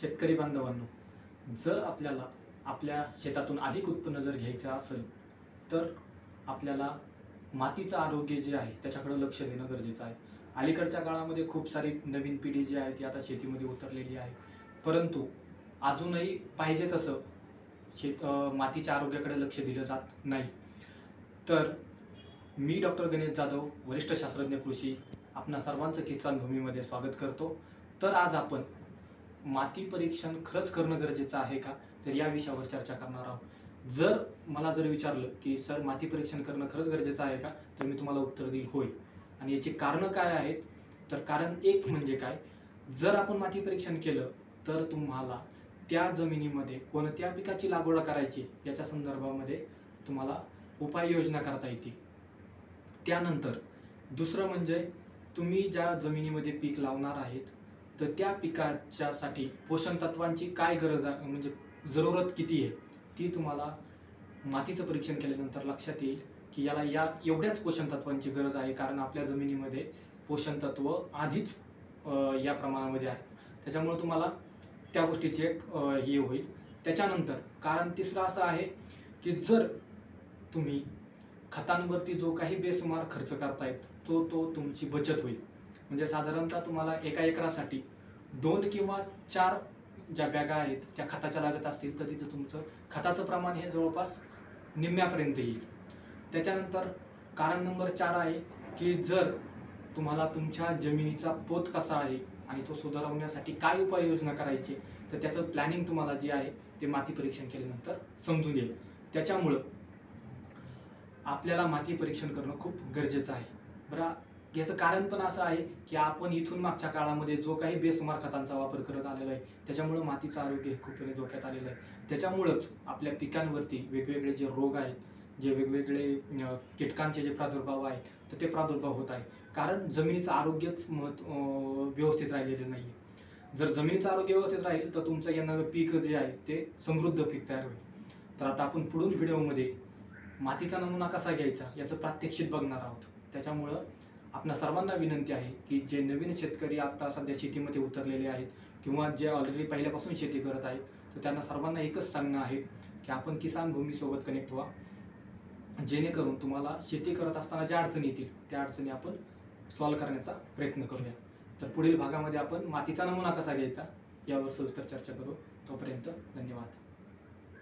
शेतकरी बांधवांनो जर आपल्याला आपल्या शेतातून अधिक उत्पन्न जर घ्यायचं असेल तर आपल्याला मातीचं आरोग्य जे आहे त्याच्याकडे लक्ष देणं गरजेचं आहे. अलीकडच्या काळामध्ये खूप सारी नवीन पिढी जी आहे ती आता शेतीमध्ये उतरलेली आहे. परंतु अजूनही पाहिजे तसं शेत मातीच्या आरोग्याकडे लक्ष दिलं जात नाही. तर मी डॉक्टर गणेश जाधव वरिष्ठ शास्त्रज्ञ कृषी आपणा सर्वांचं किसान भूमीमध्ये स्वागत करतो. तर आज आपण माती परीक्षण खरंच करणं गरजेचं आहे का? तर या विषयावर चर्चा करणार आहोत. जर मला जर विचारलं की सर माती परीक्षण करणं खरंच गरजेचं आहे का? तर मी तुम्हाला उत्तर देईल होय. आणि याची कारणं काय आहेत? तर कारण एक म्हणजे काय? जर आपण माती परीक्षण केलं तर तुम्हाला त्या जमिनीमध्ये कोणत्या पिकाची लागवड करायची याच्या संदर्भामध्ये तुम्हाला उपाययोजना करता येतील. त्यानंतर दुसरं म्हणजे तुम्ही ज्या जमिनीमध्ये पीक लावणार आहेत तर त्या पिकाच्यासाठी पोषण तत्वांची काय गरज आहे? म्हणजे जरूरत किती आहे? ती तुम्हाला मातीचं परीक्षण केल्यानंतर लक्षात येईल की याला या एवढ्याच पोषण तत्वांची गरज आहे कारण आपल्या जमिनीमध्ये पोषण तत्व आधीच या प्रमाणामध्ये आहे. त्याच्यामुळे तुम्हाला त्या गोष्टीची एक हे होईल. त्याच्यानंतर कारण तिसरं असं आहे की जर तुम्ही खतांवरती जो काही बेसुमार खर्च करतायत तो तो तुमची बचत होईल. म्हणजे साधारणतः तुम्हाला एका एकरासाठी दोन किंवा चार ज्या बॅगा आहेत त्या खताच्या लागत असतील तर तिथं तुमचं खताचं प्रमाण हे जवळपास निम्म्यापर्यंत येईल. त्याच्यानंतर कारण नंबर चार आहे की जर तुम्हाला तुमच्या जमिनीचा पोत कसा आहे आणि तो सुधारवण्यासाठी काय उपाययोजना करायची तर त्याचं प्लॅनिंग तुम्हाला जे आहे ते माती परीक्षण केल्यानंतर समजून येईल. त्याच्यामुळं आपल्याला माती परीक्षण करणं खूप गरजेचं आहे. बरं याचं कारण पण असं आहे की आपण इथून मागच्या काळामध्ये जो काही बेसुमार खतांचा वापर करत आलेला आहे त्याच्यामुळं मातीचं आरोग्य खूपपणे धोक्यात आलेलं आहे. त्याच्यामुळंच आपल्या पिकांवरती वेगवेगळे जे रोग आहेत जे वेगवेगळे कीटकांचे जे प्रादुर्भाव आहेत तर ते प्रादुर्भाव होत आहे कारण जमिनीचं आरोग्यच महत्त्व व्यवस्थित राहिलेलं नाही आहे जर जमिनीचं आरोग्य व्यवस्थित राहील तर तुमचं येणारं पीक जे आहे ते समृद्ध पीक तयार होईल. तर आता आपण पुढील व्हिडिओमध्ये मातीचा नमुना कसा घ्यायचा याचं प्रात्यक्षिक बघणार आहोत. त्याच्यामुळं आपणा सर्वांना विनंती आहे की जे नवीन शेतकरी आता सध्या शेतीमध्ये उतरलेले आहेत किंवा जे ऑलरेडी पहिल्यापासून शेती करत आहेत तर त्यांना सर्वांना एकच सांगणं आहे की आपण किसान भूमीसोबत कनेक्ट व्हा. जेणेकरून तुम्हाला शेती करत असताना ज्या अडचणी येतील त्या अडचणी आपण सॉल्व्ह करण्याचा प्रयत्न करूया तर पुढील भागामध्ये आपण मातीचा नमुना कसा घ्यायचा यावर सविस्तर चर्चा करू. तोपर्यंत धन्यवाद.